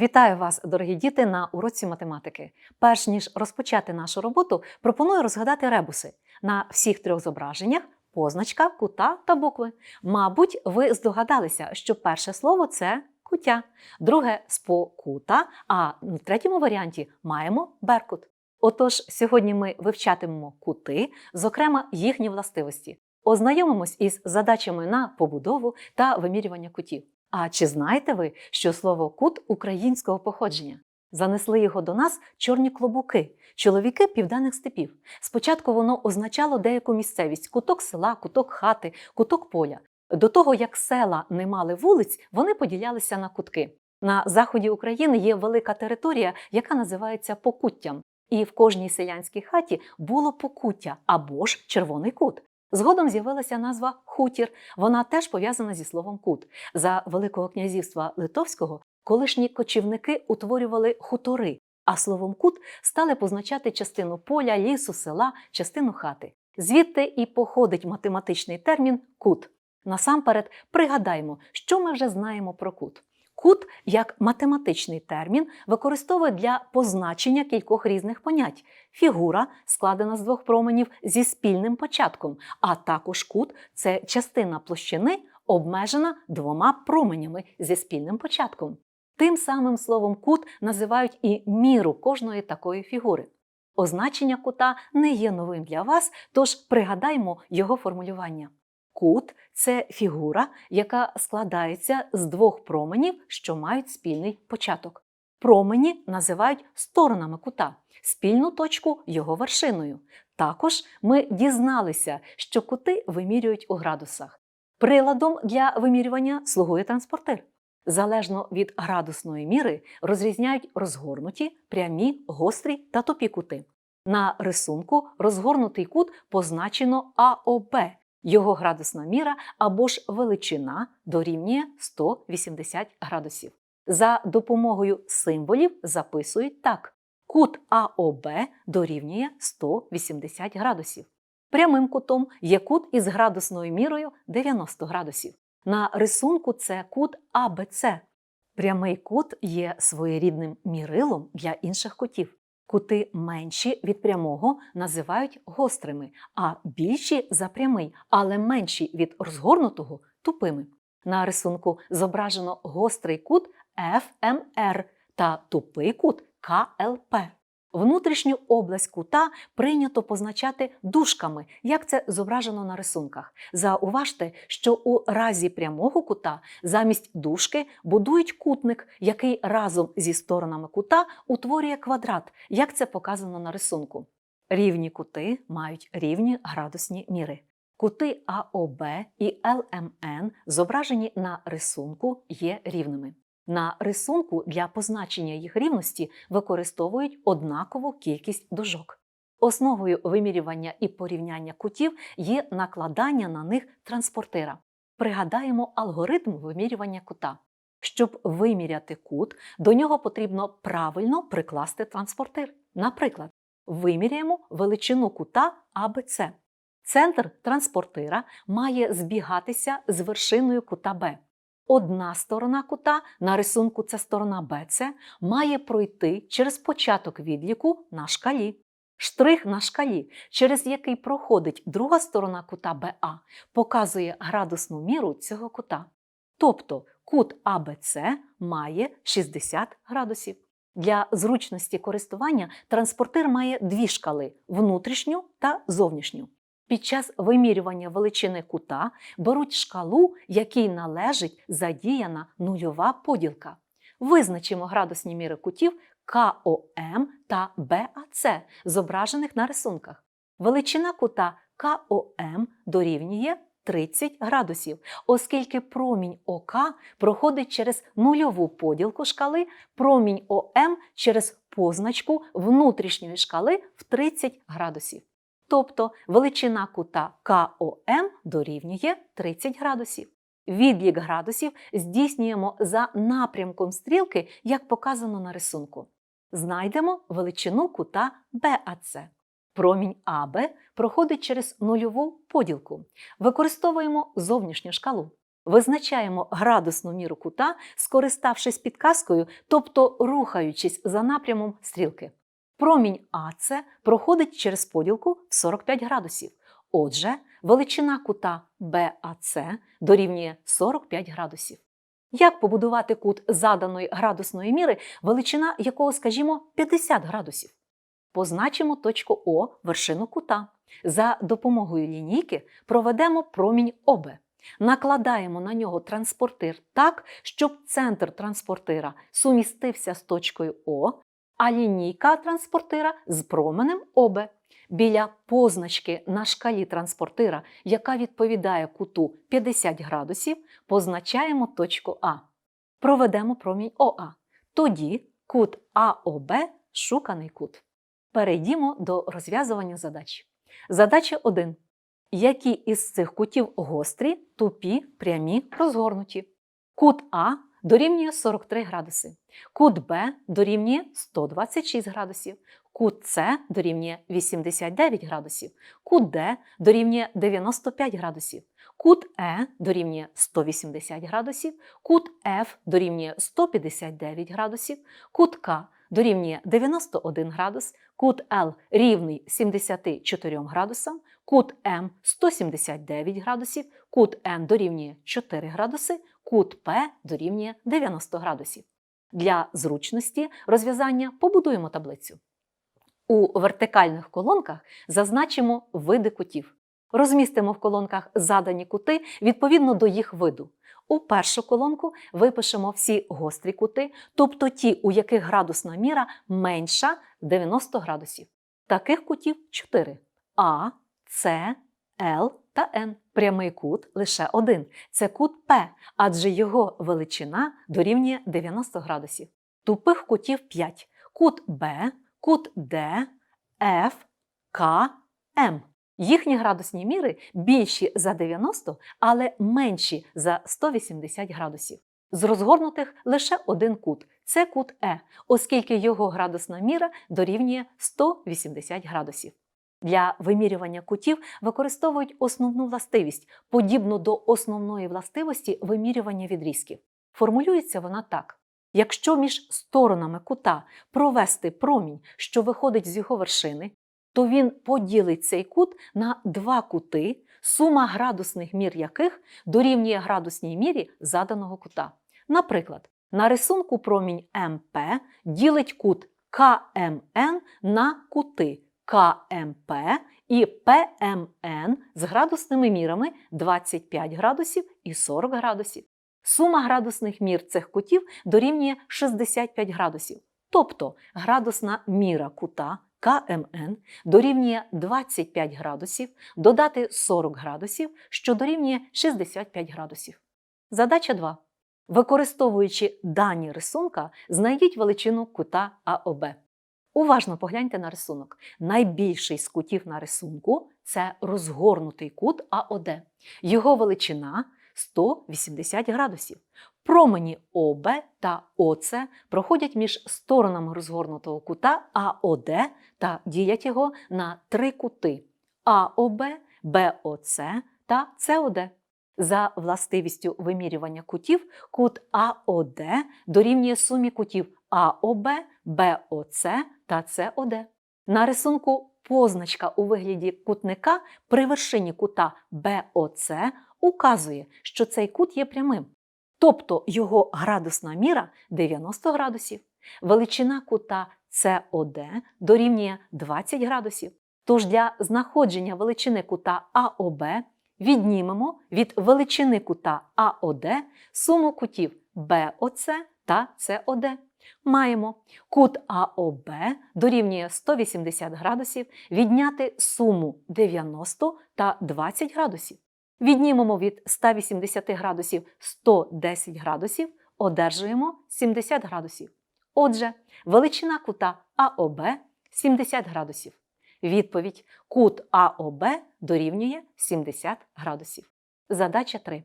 Вітаю вас, дорогі діти, на уроці математики. Перш ніж розпочати нашу роботу, пропоную розгадати ребуси на всіх трьох зображеннях позначка, кута та букви. Мабуть, ви здогадалися, що перше слово це кутя, друге спокута, а в третьому варіанті маємо беркут. Отож, сьогодні ми вивчатимемо кути, зокрема їхні властивості. Ознайомимось із задачами на побудову та вимірювання кутів. А чи знаєте ви, що слово кут українського походження? Занесли його до нас чорні клобуки, чоловіки південних степів. Спочатку воно означало деяку місцевість куток села, куток хати, куток поля. До того, як села не мали вулиць, вони поділялися на кутки. На заході України є велика територія, яка називається Покуттям. І в кожній селянській хаті було покуття або ж червоний кут. Згодом з'явилася назва хутір. Вона теж пов'язана зі словом кут. За Великого князівства Литовського колишні кочівники утворювали хутори, а словом кут стали позначати частину поля, лісу, села, частину хати. Звідти і походить математичний термін кут. Насамперед пригадаймо, що ми вже знаємо про кут. Кут як математичний термін використовує для позначення кількох різних понять. Фігура складена з двох променів зі спільним початком, а також кут це частина площини, обмежена двома променями зі спільним початком. Тим самим словом кут називають і міру кожної такої фігури. Означення кута не є новим для вас, тож пригадаймо його формулювання. Кут це фігура, яка складається з двох променів, що мають спільний початок. Промені називають сторонами кута, спільну точку його вершиною. Також ми дізналися, що кути вимірюють у градусах. Приладом для вимірювання слугує транспортир. Залежно від градусної міри розрізняють розгорнуті, прямі, гострі та тупі кути. На рисунку розгорнутий кут позначено АОБ. Його градусна міра або ж величина дорівнює 180 градусів. За допомогою символів записують так: кут АОБ дорівнює 180 градусів. Прямим кутом є кут із градусною мірою 90 градусів. На рисунку це кут АБЦ. Прямий кут є своєрідним мірилом для інших кутів. Кути менші від прямого називають гострими, а більші за прямий, але менші від розгорнутого тупими. На рисунку зображено гострий кут FMR та тупий кут КЛП. Внутрішню область кута прийнято позначати дужками, як це зображено на рисунках. Зауважте, що у разі прямого кута замість дужки будують кутник, який разом зі сторонами кута утворює квадрат, як це показано на рисунку. Рівні кути мають рівні градусні міри. Кути АОБ і ЛМН, зображені на рисунку, є рівними. На рисунку для позначення їх рівності використовують однакову кількість дужок. Основою вимірювання і порівняння кутів є накладання на них транспортира. Пригадаємо алгоритм вимірювання кута. Щоб виміряти кут, до нього потрібно правильно прикласти транспортир. Наприклад, виміряємо величину кута АБЦ. Центр транспортира має збігатися з вершиною кута Б. Одна сторона кута, на рисунку це сторона БЦ, має пройти через початок відліку на шкалі. Штрих на шкалі, через який проходить друга сторона кута БА, показує градусну міру цього кута. Тобто кут АБЦ має 60 градусів. Для зручності користування транспортир має дві шкали внутрішню та зовнішню. Під час вимірювання величини кута беруть шкалу, якій належить задіяна нульова поділка. Визначимо градусні міри кутів КОМ та БАЦ, зображених на рисунках. Величина кута КОМ дорівнює 30 градусів, оскільки промінь ОК проходить через нульову поділку шкали, промінь ОМ через позначку внутрішньої шкали в 30 градусів. Тобто величина кута КОМ дорівнює 30 градусів. Відлік градусів здійснюємо за напрямком стрілки, як показано на рисунку. Знайдемо величину кута БАЦ. Промінь АБ проходить через нульову поділку. Використовуємо зовнішню шкалу. Визначаємо градусну міру кута, скориставшись підказкою, тобто рухаючись за напрямом стрілки. Промінь АЦ проходить через поділку в 45 градусів. Отже, величина кута БАЦ дорівнює 45 градусів. Як побудувати кут заданої градусної міри, величина якого, скажімо, 50 градусів? Позначимо точку О вершину кута. За допомогою лінійки проведемо промінь ОБ. Накладаємо на нього транспортир так, щоб центр транспортира сумістився з точкою О, а лінійка транспортира з променем ОБ. Біля позначки на шкалі транспортира, яка відповідає куту 50 градусів, позначаємо точку А. Проведемо промінь ОА. Тоді кут АОБ шуканий кут. Перейдімо до розв'язування задач. Задача 1. Які із цих кутів гострі, тупі, прямі, розгорнуті? Кут А дорівнює 43 градуси, кут Б дорівнює 126 градусів, кут С дорівнює 89 градусів, кут Д дорівнює 95 градусів, кут Е дорівнює 180 градусів, кут Ф дорівнює 159 градусів, кут К дорівнює 91 градус, кут Л рівний 74 градусам, кут М 179 градусів, кут Н дорівнює 4 градуси, кут П дорівнює 90 градусів. Для зручності розв'язання побудуємо таблицю. У вертикальних колонках зазначимо види кутів. Розмістимо в колонках задані кути відповідно до їх виду. У першу колонку випишемо всі гострі кути, тобто ті, у яких градусна міра менша 90 градусів. Таких кутів 4 А, С, Л та Н. Прямий кут лише один це кут П, адже його величина дорівнює 90 градусів. Тупих кутів 5 кут Б, кут Д, Ф, К, М. Їхні градусні міри більші за 90, але менші за 180 градусів. З розгорнутих лише один кут це кут Е, оскільки його градусна міра дорівнює 180 градусів. Для вимірювання кутів використовують основну властивість, подібну до основної властивості вимірювання відрізків. Формулюється вона так. Якщо між сторонами кута провести промінь, що виходить з його вершини, то він поділить цей кут на два кути, сума градусних мір яких дорівнює градусній мірі заданого кута. Наприклад, на рисунку промінь МП ділить кут КМН на кути КМП і ПМН з градусними мірами 25 градусів і 40 градусів. Сума градусних мір цих кутів дорівнює 65 градусів. Тобто градусна міра кута КМН дорівнює 25 градусів, додати 40 градусів, що дорівнює 65 градусів. Задача 2. Використовуючи дані рисунка, знайдіть величину кута АОБ. Уважно погляньте на рисунок. Найбільший з кутів на рисунку це розгорнутий кут АОД. Його величина 180 градусів. Промені ОБ та ОЦ проходять між сторонами розгорнутого кута АОД та ділять його на три кути АОБ, БОЦ та СОД. За властивістю вимірювання кутів, кут АОД дорівнює сумі кутів АОБ, БОЦ та СОД. На рисунку позначка у вигляді кутника при вершині кута БОЦ указує, що цей кут є прямим. Тобто його градусна міра 90 градусів. Величина кута СОД дорівнює 20 градусів. Тож для знаходження величини кута АОБ віднімемо від величини кута АОД суму кутів БОЦ та СОД. Маємо кут АОБ дорівнює 180 градусів, відняти суму 90 та 20 градусів. Віднімемо від 180 градусів 110 градусів, одержуємо 70 градусів. Отже, величина кута АОБ 70 градусів. Відповідь кут АОБ дорівнює 70 градусів. Задача 3.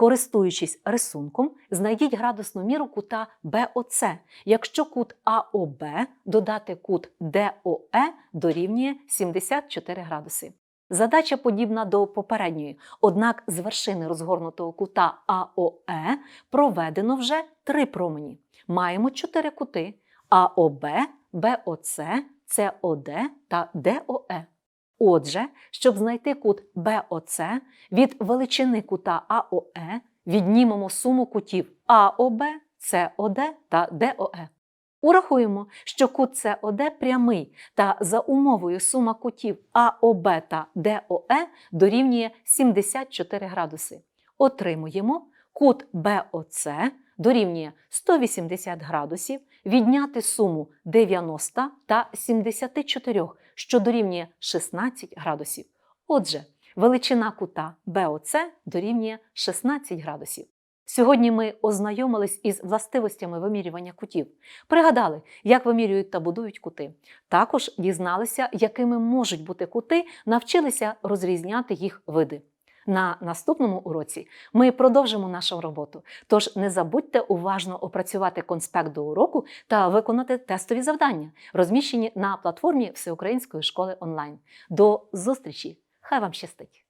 Користуючись рисунком, знайдіть градусну міру кута БОЦ, якщо кут АОБ додати кут ДОЕ дорівнює 74 градуси. Задача подібна до попередньої, однак з вершини розгорнутого кута АОЕ проведено вже три промені. Маємо чотири кути АОБ, БОЦ, СОД та ДОЕ. Отже, щоб знайти кут БОЦ, від величини кута АОЕ віднімемо суму кутів АОБ, СОД та ДОЕ. Урахуємо, що кут СОД прямий, та за умовою сума кутів АОБ та ДОЕ дорівнює 74 градуси. Отримуємо кут БОЦ дорівнює 180 градусів, відняти суму 90 та 74, що дорівнює 16 градусів. Отже, величина кута БОЦ дорівнює 16 градусів. Сьогодні ми ознайомились із властивостями вимірювання кутів, пригадали, як вимірюють та будують кути. Також дізналися, якими можуть бути кути, навчилися розрізняти їх види. На наступному уроці ми продовжимо нашу роботу. Тож не забудьте уважно опрацювати конспект до уроку та виконати тестові завдання, розміщені на платформі Всеукраїнської школи онлайн. До зустрічі! Хай вам щастить!